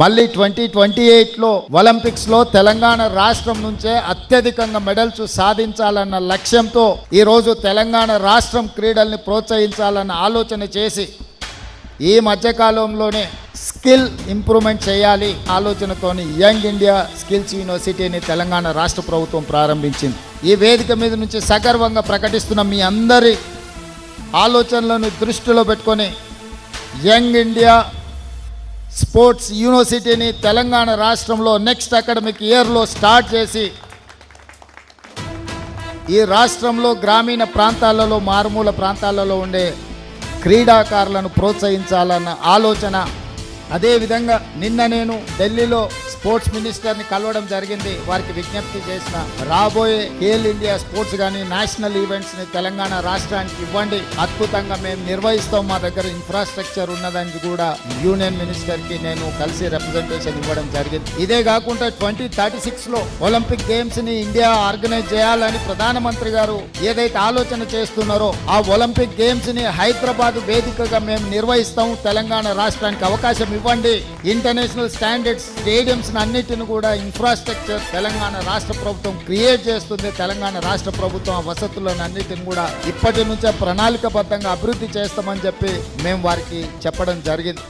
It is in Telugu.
మళ్ళీ ట్వంటీ ట్వంటీ ఎయిట్లో ఒలింపిక్స్లో తెలంగాణ రాష్ట్రం నుంచే అత్యధికంగా మెడల్స్ సాధించాలన్న లక్ష్యంతో ఈరోజు తెలంగాణ రాష్ట్రం క్రీడల్ని ప్రోత్సహించాలన్న ఆలోచన చేసి ఈ మధ్యకాలంలోనే స్కిల్ ఇంప్రూవ్మెంట్ చేయాలి ఆలోచనతోని యంగ్ ఇండియా స్కిల్స్ యూనివర్సిటీని తెలంగాణ రాష్ట్ర ప్రభుత్వం ప్రారంభించింది. ఈ వేదిక మీద నుంచి సగర్వంగా ప్రకటిస్తున్న మీ అందరి ఆలోచనలను దృష్టిలో పెట్టుకొని యంగ్ ఇండియా స్పోర్ట్స్ యూనివర్సిటీని తెలంగాణ రాష్ట్రంలో నెక్స్ట్ అకాడమిక్ ఇయర్లో స్టార్ట్ చేసి ఈ రాష్ట్రంలో గ్రామీణ ప్రాంతాలలో మారుమూల ప్రాంతాలలో ఉండే క్రీడాకారులను ప్రోత్సహించాలన్న ఆలోచన. అదేవిధంగా నిన్న నేను ఢిల్లీలో స్పోర్ట్స్ మినిస్టర్ని కలవడం జరిగింది. వారికి విజ్ఞప్తి చేసిన రాబోయే ఖేల్ ఇండియా స్పోర్ట్స్ కానీ నేషనల్ ఈవెంట్స్ని తెలంగాణ రాష్ట్రానికి ఇవ్వండి. అద్భుతంగా మేము నిర్వహిస్తాం. మా దగ్గర ఇన్ఫ్రాస్ట్రక్చర్ ఉన్నదానికి కూడా యూనియన్ మినిస్టర్కి నేను కలిసి రిప్రజెంటేషన్ ఇవ్వడం జరిగింది. ఇదే కాకుండా ట్వంటీ థర్టీ సిక్స్లో ఒలింపిక్ గేమ్స్ని ఇండియా ఆర్గనైజ్ చేయాలని ప్రధానమంత్రి గారు ఏదైతే ఆలోచన చేస్తున్నారో ఆ ఒలింపిక్ గేమ్స్ని హైదరాబాద్ వేదికగా మేము నిర్వహిస్తాం. తెలంగాణ రాష్ట్రానికి అవకాశం ఇవ్వండి. ఇంటర్నేషనల్ స్టాండర్డ్స్ స్టేడియంస్ అన్నిటిని కూడా ఇన్ఫ్రాస్ట్రక్చర్ తెలంగాణ రాష్ట్ర ప్రభుత్వం క్రియేట్ చేస్తుంది. తెలంగాణ రాష్ట్ర ప్రభుత్వం ఆ వసతులను అన్నిటిని కూడా ఇప్పటి నుంచే ప్రణాళికబద్ధంగా అభివృద్ధి చేస్తామని చెప్పి మేము వారికి చెప్పడం జరిగింది.